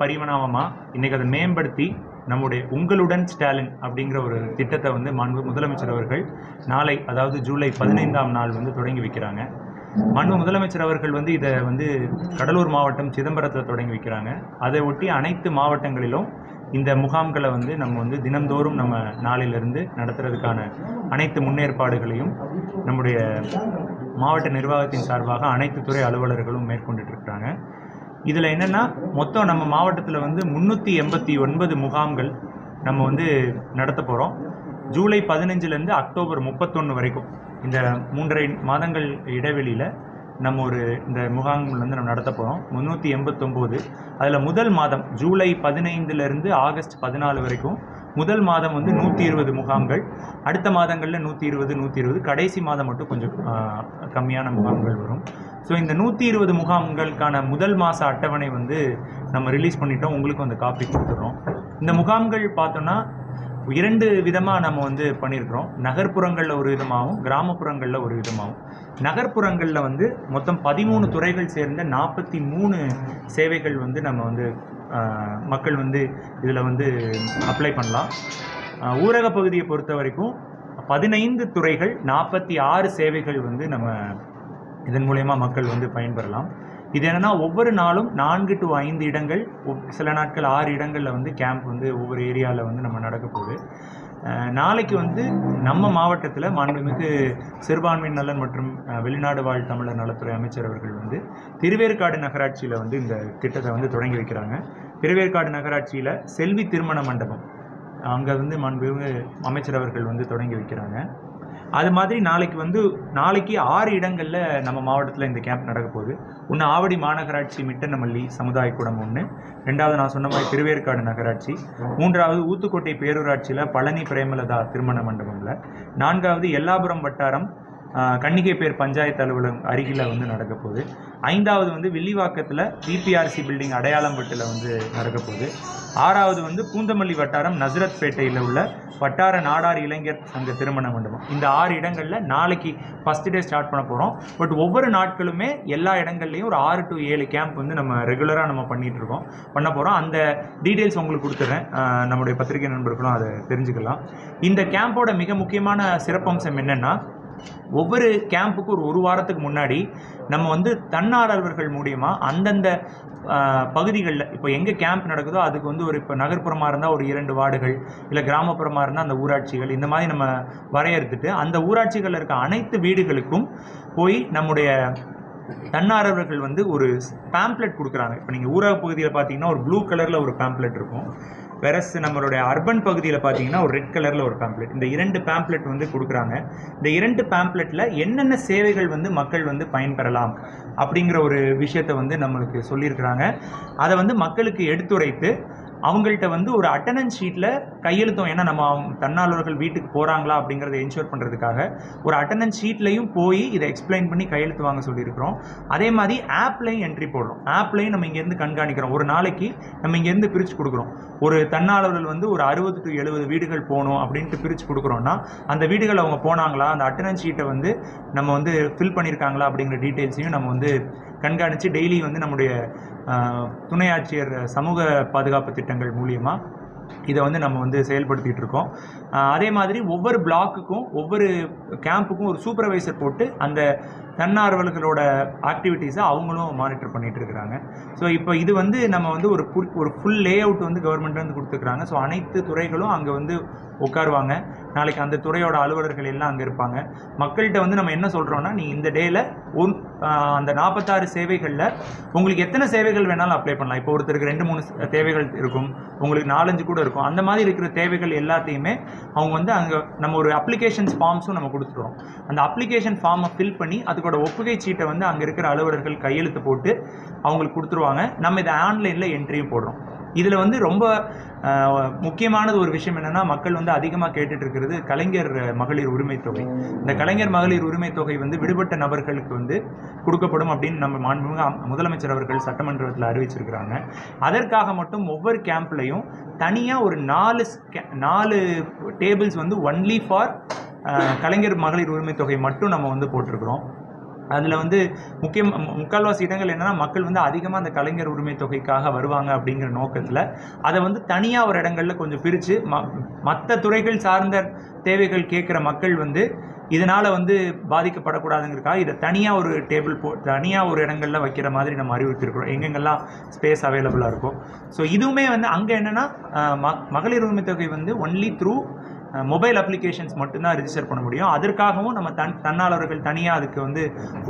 பரிமாணமாக இன்றைக்கி அதை மேம்படுத்தி நம்முடைய உங்களுடன் ஸ்டாலின் அப்படிங்கிற ஒரு திட்டத்தை வந்து மாண்பு முதலமைச்சர் அவர்கள் நாளை அதாவது ஜூலை பதினைந்தாம் நாள் வந்து தொடங்கி வைக்கிறாங்க. மாண்பு முதலமைச்சர் அவர்கள் வந்து இதை வந்து கடலூர் மாவட்டம் சிதம்பரத்தில் தொடங்கி வைக்கிறாங்க. அதை ஒட்டி அனைத்து மாவட்டங்களிலும் இந்த முகாம்களை வந்து நம்ம வந்து தினந்தோறும் நம்ம நாளிலிருந்து நடத்துறதுக்கான அனைத்து முன்னேற்பாடுகளையும் நம்முடைய மாவட்ட நிர்வாகத்தின் சார்பாக அனைத்து துறை அலுவலர்களும் மேற்கொண்டுட்டு இருக்கிறாங்க. இதில் என்னென்னா மொத்தம் நம்ம மாவட்டத்தில் வந்து முந்நூற்றி எண்பத்தி ஒன்பது முகாம்கள் நம்ம வந்து நடத்த போகிறோம் ஜூலை பதினஞ்சுலேருந்து அக்டோபர் முப்பத்தொன்று வரைக்கும். இந்த மூன்றரை மாதங்கள் இடைவெளியில் நம்ம ஒரு இந்த முகாம்கள் வந்து நம்ம நடத்த போகிறோம் முந்நூற்றி எண்பத்தொம்போது. அதில் முதல் மாதம் ஜூலை பதினைந்துலேருந்து ஆகஸ்ட் பதினாலு வரைக்கும் முதல் மாதம் வந்து நூற்றி இருபது முகாம்கள் அடுத்த மாதங்களில் நூற்றி இருபது நூற்றி இருபது கடைசி மாதம் மட்டும் கொஞ்சம் கம்மியான முகாம்கள் வரும். ஸோ இந்த நூற்றி இருபது முகாம்களுக்கான முதல் மாத அட்டவணை வந்து நம்ம ரிலீஸ் பண்ணிட்டோம். உங்களுக்கும் அந்த காப்பி கொடுத்துட்றோம். இந்த முகாம்கள் பார்த்தோன்னா இரண்டு விதமாக நம்ம வந்து பண்ணியிருக்கிறோம் நகர்ப்புறங்களில் ஒரு விதமாகவும் கிராமப்புறங்களில் ஒரு விதமாகவும் நகர்ப்புறங்களில் வந்து மொத்தம் பதிமூணு துறைகள் சேர்ந்த நாற்பத்தி மூணு சேவைகள் வந்து நம்ம வந்து மக்கள் வந்து இதில் வந்து அப்ளை பண்ணலாம். ஊரக பகுதியை பொறுத்த வரைக்கும் பதினைந்து துறைகள் நாற்பத்தி ஆறு சேவைகள் வந்து நம்ம இதன் மூலயமா மக்கள் வந்து பயன்பெறலாம். இது என்னன்னா ஒவ்வொரு நாளும் நான்கு டு ஐந்து இடங்கள் சில நாட்கள் ஆறு இடங்களில் வந்து கேம்ப் வந்து ஒவ்வொரு ஏரியாவில் வந்து நம்ம நடக்க போகுது. நாளைக்கு வந்து நம்ம மாவட்டத்தில் மாண்புமிகு சிறுபான்மை நலன் மற்றும் வெளிநாடு வாழ் தமிழர் நலத்துறை அமைச்சர் அவர்கள் வந்து திருவேற்காடு நகராட்சியில் வந்து இந்த திட்டத்தை வந்து தொடங்கி வைக்கிறாங்க. திருவேற்காடு நகராட்சியில் செல்வி திருமண மண்டபம் அங்கே வந்து மாண்புமிகு அமைச்சர் அவர்கள் வந்து தொடங்கி வைக்கிறாங்க. அது மாதிரி நாளைக்கு வந்து நாளைக்கு ஆறு இடங்களில் நம்ம மாவட்டத்தில் இந்த கேம்ப் நடக்க போகுது. ஒன்று ஆவடி மாநகராட்சி மிட்டனமல்லி சமுதாய கூடம் ஒன்று ரெண்டாவது நான் சொன்ன மாதிரி திருவேற்காடு நகராட்சி. மூன்றாவது ஊத்துக்கோட்டை பேரூராட்சியில் பழனி பிரேமலதா திருமண மண்டபமில். நான்காவது எல்லாபுரம் வட்டாரம் கன்னிகை பேர் பஞ்சாயத்து அலுவலகம் அருகில் வந்து நடக்க போகுது ஐந்தாவது வந்து வில்லிவாக்கத்தில் பிபிஆர்சி பில்டிங் அடையாளம்பட்டில் வந்து நடக்க போகுது ஆறாவது வந்து பூந்தமல்லி வட்டாரம் நசரத்பேட்டையில் உள்ள வட்டார நாடார் இளைஞர் சங்க திருமண மண்டபம். இந்த ஆறு இடங்களில் நாளைக்கு ஃபஸ்ட் டே ஸ்டார்ட் பண்ண போகிறோம் பட் ஒவ்வொரு நாட்களுமே எல்லா இடங்கள்லையும் ஒரு ஆறு டு ஏழு கேம்ப் வந்து நம்ம ரெகுலராக நம்ம பண்ணிகிட்டு இருக்கோம். பண்ண போகிறோம் அந்த டீட்டெயில்ஸ் உங்களுக்கு கொடுத்துட்றேன் நம்முடைய பத்திரிகை நண்பர்களும் அதை தெரிஞ்சுக்கலாம். இந்த கேம்போட மிக முக்கியமான சிறப்பம்சம் என்னென்னா ஒவ்வொரு கேம்புக்கும் ஒரு ஒரு வாரத்துக்கு முன்னாடி நம்ம வந்து தன்னார்வலர்கள் மூலியமாக அந்தந்த பகுதிகளில் இப்போ எங்கே கேம்ப் நடக்குதோ அதுக்கு வந்து ஒரு இப்போ நகர்ப்புறமாக இருந்தால் ஒரு இரண்டு வார்டுகள் இல்லை கிராமப்புறமாக இருந்தால் அந்த ஊராட்சிகள் இந்த மாதிரி நம்ம வரையறுத்துட்டு அந்த ஊராட்சிகளில் இருக்க அனைத்து வீடுகளுக்கும் போய் நம்முடைய தன்னார்வர்கள் வந்து ஒரு பேம்ப்ளெட் கொடுக்குறாங்க. இப்போ நீங்கள் ஊரக பகுதியில் பார்த்தீங்கன்னா ஒரு ப்ளூ கலரில் ஒரு பேம்ப்ளெட் இருக்கும். வெரஸ் நம்மளுடைய அர்பன் பகுதியில் பார்த்தீங்கன்னா ஒரு ரெட் கலரில் ஒரு பேம்ப்ளெட் இந்த இரண்டு பேம்ப்ளெட் வந்து கொடுக்குறாங்க. இந்த இரண்டு பேம்ப்ளெட்டில் என்னென்ன சேவைகள் வந்து மக்கள் வந்து பயன்பெறலாம் அப்படிங்கிற ஒரு விஷயத்தை வந்து நம்மளுக்கு சொல்லியிருக்கிறாங்க. அதை வந்து மக்களுக்கு எடுத்துரைத்து அவங்கள்ட்ட வந்து ஒரு அட்டண்டன்ஸ் ஷீட்டில் கையெழுத்தம். ஏன்னா நம்ம அவங்க தன்னார்வலர்கள் வீட்டுக்கு போகிறாங்களா அப்படிங்கிறத என்ஷூர் பண்ணுறதுக்காக ஒரு அட்டண்டன்ஸ் ஷீட்லையும் போய் இதை எக்ஸ்பிளைன் பண்ணி கையெழுத்து வாங்க சொல்லியிருக்கிறோம். அதே மாதிரி ஆப்லையும் என்ட்ரி போடுறோம். ஆப்லையும் நம்ம இங்கேருந்து கண்காணிக்கிறோம். ஒரு நாளைக்கு நம்ம இங்கேருந்து பிரித்து கொடுக்குறோம். ஒரு தன்னாளர்கள் வந்து ஒரு அறுபது டு எழுபது வீடுகள் போகணும் அப்படின்ட்டு பிரித்து கொடுக்குறோன்னா அந்த வீடுகள் அவங்க போனாங்களா அந்த அட்டண்டன்ஸ் ஷீட்டை வந்து நம்ம வந்து ஃபில் பண்ணியிருக்காங்களா அப்படிங்கிற டீட்டெயில்ஸையும் நம்ம வந்து கண்காணித்து டெய்லி வந்து நம்முடைய துணை ஆட்சியர் சமூக பாதுகாப்பு திட்டங்கள் மூலியமாக இதை வந்து நம்ம வந்து செயல்படுத்திட்டு இருக்கோம். அதே மாதிரி ஒவ்வொரு பிளாக்குக்கும் ஒவ்வொரு கேம்புக்கும் ஒரு சூப்பர்வைசர் போட்டு அந்த தன்னார்வலர்களோட ஆக்டிவிட்டீஸை அவங்களும் மானிட்டர் பண்ணிகிட்டு இருக்கிறாங்க. ஸோ இப்போ இது வந்து நம்ம வந்து ஒரு புல் ஒரு ஃபுல் லே அவுட் வந்து கவர்மெண்ட் வந்து கொடுத்துருக்குறாங்க. ஸோ அனைத்து துறைகளும் அங்கே வந்து உட்காருவாங்க. நாளைக்கு அந்த துறையோட அலுவலர்கள் எல்லாம் அங்கே இருப்பாங்க. மக்கள்கிட்ட வந்து நம்ம என்ன சொல்கிறோன்னா நீ இந்த டேயில் ஒன் அந்த நாற்பத்தாறு சேவைகளில் உங்களுக்கு எத்தனை சேவைகள் வேணாலும் அப்ளை பண்ணலாம். இப்போ ஒருத்தருக்கு ரெண்டு மூணு தேவைகள் இருக்கும். உங்களுக்கு நாலஞ்சு கூட இருக்கும். அந்த மாதிரி இருக்கிற தேவைகள் எல்லாத்தையுமே அவங்க வந்து அங்கே நம்ம ஒரு அப்ளிகேஷன்ஸ் ஃபார்ம்ஸும் நம்ம கொடுத்துருவோம். அந்த அப்ளிகேஷன் ஃபார்மை ஃபில் பண்ணி அதுக்கோட ஒப்புகை சீட்டை வந்து அங்கே இருக்கிற அலுவலர்கள் கையெழுத்து போட்டு அவங்களுக்கு கொடுத்துருவாங்க. நம்ம இதை ஆன்லைனில் என்ட்ரியும் போடுறோம். இதில் வந்து ரொம்ப முக்கியமானது ஒரு விஷயம் என்னென்னா மக்கள் வந்து அதிகமாக கேட்டுட்டு இருக்கிறது கலைஞர் மகளிர் உரிமை தொகை. இந்த கலைஞர் மகளிர் உரிமை தொகை வந்து விடுபட்ட நபர்களுக்கு வந்து கொடுக்கப்படும் அப்படின்னு நம்ம மாண்புமிகு முதலமைச்சர் அவர்கள் சட்டமன்றத்தில் அறிவிச்சிருக்கிறாங்க. அதற்காக மட்டும் ஒவ்வொரு கேம்ப்லையும் தனியாக ஒரு நாலு ஸ்கே- நாலு டேபிள்ஸ் வந்து ஒன்லி ஃபார் கலைஞர் மகளிர் உரிமை தொகை மட்டும் நம்ம வந்து போட்டிருக்கிறோம். அதில் வந்து முக்கியம் முக்கால்வாசி இடங்கள் என்னன்னா மக்கள் வந்து அதிகமாக அந்த கலைஞர் உரிமை தொகைக்காக வருவாங்க அப்படிங்கிற நோக்கத்தில் அதை வந்து தனியாக ஒரு இடங்களில் கொஞ்சம் பிரித்து ம மற்ற துறைகள் சார்ந்த தேவைகள் கேட்குற மக்கள் வந்து இதனால் வந்து பாதிக்கப்படக்கூடாதுங்கிறதுக்காக இதை தனியாக ஒரு டேபிள் போ தனியாக ஒரு இடங்களில் வைக்கிற மாதிரி நம்ம அறிவுறுத்திருக்கிறோம். எங்கெங்கெல்லாம் ஸ்பேஸ் அவைலபிளாக இருக்கும் ஸோ இதுவுமே வந்து அங்கே என்னென்னா ம மகளிர் உரிமை தொகை வந்து ஒன்லி த்ரூ மொபைல் அப்ளிகேஷன்ஸ் மட்டும்தான் ரிஜிஸ்டர் பண்ண முடியும். அதற்காகவும் நம்ம தன் தன்னாளர்கள் தனியாக அதுக்கு வந்து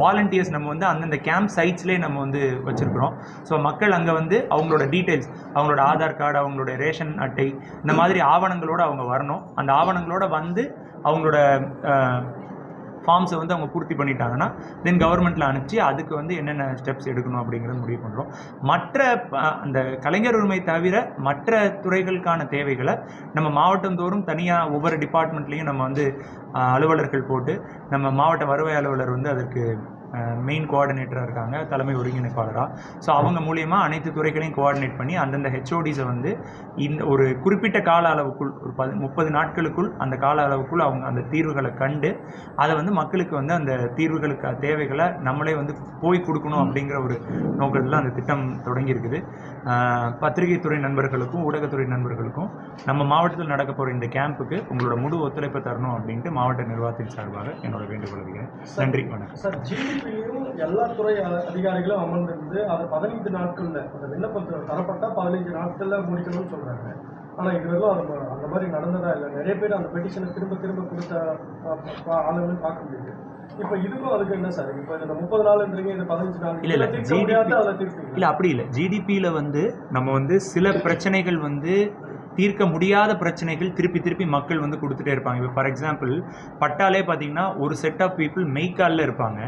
வாலண்டியர்ஸ் நம்ம வந்து அந்தந்த கேம்ப் சைட்ஸ்லேயே நம்ம வந்து வச்சுருக்கிறோம். ஸோ மக்கள் அங்கே வந்து அவங்களோட டீட்டெயில்ஸ் அவங்களோட ஆதார் கார்டு அவங்களோட ரேஷன் அட்டை இந்த மாதிரி ஆவணங்களோடு அவங்க வரணும். அந்த ஆவணங்களோட வந்து அவங்களோட ஃபார்ம்ஸை வந்து அவங்க பூர்த்தி பண்ணிட்டாங்கன்னா தென் கவர்மெண்ட்டில் அனுப்பிச்சு அதுக்கு வந்து என்னென்ன ஸ்டெப்ஸ் எடுக்கணும் அப்படிங்கிறத முடிவு பண்ணுறோம் மற்ற அந்த கலைஞர் உரிமை தவிர மற்ற துறைகளுக்கான தேவைகளை நம்ம மாவட்டந்தோறும் தனியாக ஒவ்வொரு டிபார்ட்மெண்ட்லேயும் நம்ம வந்து அலுவலர்கள் போட்டு நம்ம மாவட்ட வருவாய் அலுவலர் வந்து அதற்கு மெயின் கோஆர்டினேட்டராக இருக்காங்க தலைமை ஒருங்கிணைப்பாளராக ஸோ அவங்க மூலியமாக அனைத்து துறைகளையும் கோஆர்டினேட் பண்ணி அந்தந்த ஹெச்ஓடிஸை வந்து இந்த ஒரு குறிப்பிட்ட கால அளவுக்குள் ஒரு பது முப்பது நாட்களுக்குள் அந்த கால அளவுக்குள் அவங்க அந்த தீர்வுகளை கண்டு அதை வந்து மக்களுக்கு வந்து அந்த தீர்வுகளுக்கு தேவைகளை நம்மளே வந்து போய் கொடுக்கணும் அப்படிங்கிற ஒரு நோக்கத்தில் அந்த திட்டம் தொடங்கி இருக்குது நண்பர்களுக்கும் ஊடகத்துறை நண்பர்களுக்கும் நம்ம மாவட்டத்தில் நடக்க போகிற இந்த கேம்புக்கு உங்களோட முழு ஒத்துழைப்பை தரணும் அப்படின்ட்டு மாவட்ட நிர்வாகத்தின் சார்பாக என்னோட வேண்டுகோள் வைக்கிறேன் நன்றி வணக்கம். சார் ஜிடிபியும் எல்லா துறை அதிகாரிகளும் அமர்ந்திருந்து அதை பதினைந்து நாட்கள்ல அந்த விண்ணப்பத்தில் தரப்பட்டா பதினைஞ்சு நாட்கள்ல முடிக்கணும்னு சொல்றாங்க. ஆனா இதுவரைக்கும் அது அந்த மாதிரி நடந்ததா இல்லை. நிறைய பேர் அந்த பெட்டிஷனை திரும்ப திரும்ப கொடுத்த ஆளுங்களும் பார்க்க முடியுது. இப்போ இதுக்கும் அதுக்கு என்ன சார்? இப்போ இந்த முப்பது நாள்ன்றீங்க இது பதினஞ்சு நாள். இல்ல, இல்ல, தீர்ப்பீங்க இல்லை அப்படி இல்லை. ஜிடிபியில் வந்து நம்ம வந்து சில பிரச்சனைகள் வந்து தீர்க்க முடியாத பிரச்சனைகள் திருப்பி திருப்பி மக்கள் வந்து கொடுத்துட்டே இருப்பாங்க. இப்போ ஃபார் எக்ஸாம்பிள் பட்டாலே பார்த்தீங்கன்னா ஒரு செட் ஆஃப் பீப்புள் மெய்க்காலில் இருப்பாங்க.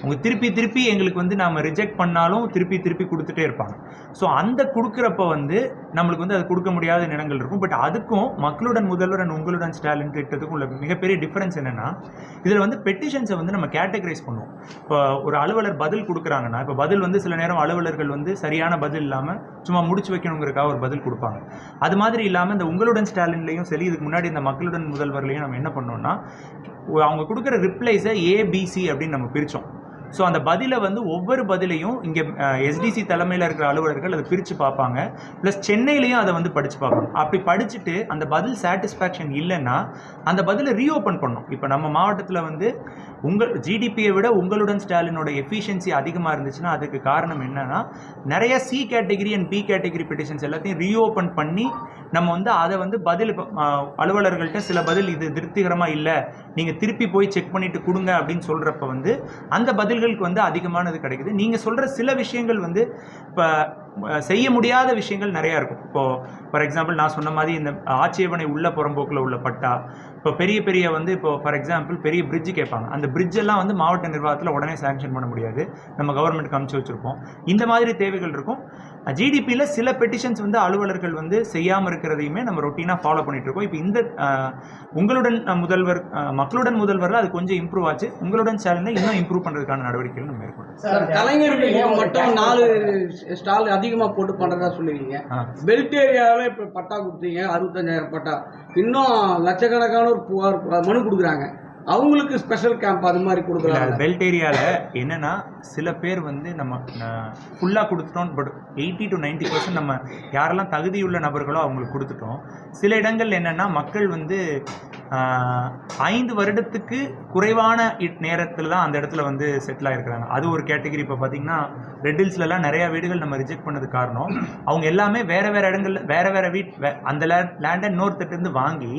அவங்க திருப்பி திருப்பி எங்களுக்கு வந்து நாம் ரிஜெக்ட் பண்ணாலும் திருப்பி திருப்பி கொடுத்துட்டே இருப்பாங்க. ஸோ அந்த கொடுக்குறப்ப வந்து நம்மளுக்கு வந்து அது கொடுக்க முடியாத நிலங்கள் இருக்கும். பட் அதுக்கும் மக்களுடன் முதல்வரன் உங்களுடன் ஸ்டாலின் திட்டத்துக்கும் உள்ள மிகப்பெரிய டிஃப்ரென்ஸ் என்னென்னா இதில் வந்து பெட்டிஷன்ஸை வந்து நம்ம கேட்டகரைஸ் பண்ணுவோம். இப்போ ஒரு அலுவலர் பதில் கொடுக்குறாங்கன்னா இப்போ பதில் வந்து சில நேரம் அலுவலர்கள் வந்து சரியான பதில் இல்லாமல் சும்மா முடிச்சு வைக்கணுங்கிறதுக்காக ஒரு பதில் கொடுப்பாங்க. அது மாதிரி இல்லாமல் இந்த உங்களுடன் ஸ்டாலின்லையும் சரி இதுக்கு முன்னாடி இந்த மக்களுடன் முதல்வர்லையும் நம்ம என்ன பண்ணோம்னா அவங்க கொடுக்குற ரிப்ளைஸை ஏபிசி அப்படின்னு நம்ம பிரித்தோம் ஸோ அந்த பதிலை வந்து ஒவ்வொரு பதிலையும் இங்கே எஸ்டிசி தலைமையில் இருக்கிற அலுவலர்கள் அதை பிரித்து பார்ப்பாங்க. ப்ளஸ் சென்னையிலையும் அதை வந்து படித்து பார்ப்பாங்க அப்படி படிச்சுட்டு அந்த பதில் சாட்டிஸ்ஃபேக்ஷன் இல்லைன்னா அந்த பதிலை ரீஓப்பன் பண்ணும் இப்போ நம்ம மாவட்டத்தில் வந்து உங்கள் ஜிடிபியை விட உங்களுடன் ஸ்டாலினோட எஃபிஷியன்சி அதிகமாக இருந்துச்சுன்னா அதுக்கு காரணம் என்னன்னா நிறைய C category and B category petitions எல்லாத்தையும் ரீஓப்பன் பண்ணி நம்ம வந்து அதை வந்து பதில் அலுவலர்கள்ட்ட சில பதில் இது திருப்திகரமாக இல்லை நீங்கள் திருப்பி போய் செக் பண்ணிட்டு கொடுங்க அப்படின்னு சொல்கிறப்ப வந்து அந்த பதில் பதில்களுக்கு வந்து அதிகமானது கிடைக்குது. நீங்கள் சொல்கிற சில விஷயங்கள் வந்து இப்போ செய்ய முடியாத விஷயங்கள் நிறையா இருக்கும். இப்போது ஃபார் எக்ஸாம்பிள் நான் சொன்ன மாதிரி இந்த ஆட்சேபனை உள்ள புறம்போக்கில் உள்ள பட்டா இப்போ பெரிய பெரிய வந்து இப்போ ஃபார் எக்ஸாம்பிள் பெரிய பிரிட்ஜ் கேட்பாங்க. அந்த bridge எல்லாம் வந்து மாவட்ட நிர்வாகத்தில் உடனே சாங்ஷன் பண்ண முடியாது. நம்ம கவர்மெண்ட்டுக்கு அமுச்சு வச்சுருப்போம். இந்த மாதிரி தேவைகள் இருக்கும். ஜிடிபியில் சில பெட்டிஷன்ஸ் வந்து அலுவலர்கள் வந்து செய்யாமல் இருக்கிறதையுமே நம்ம ரொட்டீனாக ஃபாலோ பண்ணிட்டு இருக்கோம். இப்போ இந்த உங்களுடன் முதல்வர் மக்களுடன் முதல்வரில் அது கொஞ்சம் இம்ப்ரூவ் ஆச்சு. உங்களுடன் சேனலை இன்னும் இம்ப்ரூவ் பண்ணுறதுக்கான நடவடிக்கைகள் நம்ம மேற்கொள்ளும் சார் கலைஞர்களுக்கு மட்டும் நாலு ஸ்டால் அதிகமாக போட்டு பண்ணுறதா சொல்லுவீங்க. பெல்ட் ஏரியாவில் இப்போ பட்டா கொடுத்தீங்க அறுபத்தஞ்சாயிரம் பட்டா. இன்னும் லட்சக்கணக்கானோர் புகார் மனு கொடுக்குறாங்க. அவங்களுக்கு ஸ்பெஷல் கேம்ப் அது மாதிரி கொடுக்குறாங்க. பெல்ட் ஏரியாவில் என்னன்னா சில பேர் வந்து நம்ம ஃபுல்லாக கொடுத்துட்டோம் பட் எயிட்டி டு 90% பர்சன்ட் நம்ம யாரெல்லாம் தகுதியுள்ள நபர்களோ அவங்களுக்கு கொடுத்துட்டோம். சில இடங்கள் என்னன்னா மக்கள் வந்து ஐந்து வருடத்துக்கு குறைவான நேரத்தில் தான் அந்த இடத்துல வந்து செட்டில் ஆகிருக்கிறாங்க அது ஒரு கேட்டகரி இப்போ பார்த்தீங்கன்னா ரெட் ஹில்ஸ்லலாம் நிறையா வீடுகள் நம்ம ரிஜெக்ட் பண்ணது காரணம் அவங்க எல்லாமே வேறு வேறு இடங்கள்ல வேறு வேறு வீட் அந்த லேண்டை இன்னொருத்தட்டு வாங்கி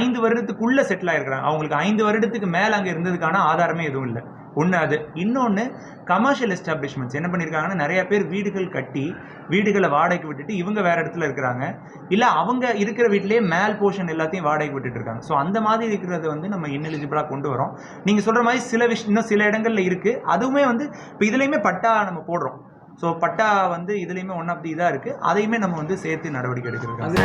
ஐந்து வருடத்துக்குள்ளே செட்டில் ஆகிருக்கிறாங்க அவங்களுக்கு ஐந்து வருடத்துக்கு மேலே அங்கே இருந்ததுக்கான ஆதாரமே எதுவும் இல்லை. ஒன்று அது. இன்னொன்று கமர்ஷியல் எஸ்டாப்ளிஷ்மெண்ட்ஸ் என்ன பண்ணியிருக்காங்கன்னா நிறைய பேர் வீடுகள் கட்டி வீடுகளை வாடகைக்கு விட்டுட்டு இவங்க வேற இடத்துல இருக்கிறாங்க. இல்லை அவங்க இருக்கிற வீட்டிலேயே மேல் போர்ஷன் எல்லாத்தையும் வாடகைக்கு விட்டுட்டு இருக்காங்க. ஸோ அந்த மாதிரி இருக்கிறத வந்து நம்ம இன்னெலிஜிபிளாக கொண்டு வரோம். நீங்கள் சொல்கிற மாதிரி சில விஷயம் இன்னும் சில இடங்களில் இருக்குது அதுவுமே வந்து இப்போ இதுலேயுமே பட்டா நம்ம போடுறோம். ஸோ பட்டா வந்து இதுலேயுமே ஒன் ஆஃப் தி இதாக இருக்குது அதையுமே நம்ம வந்து சேர்த்து நடவடிக்கை எடுக்கிறது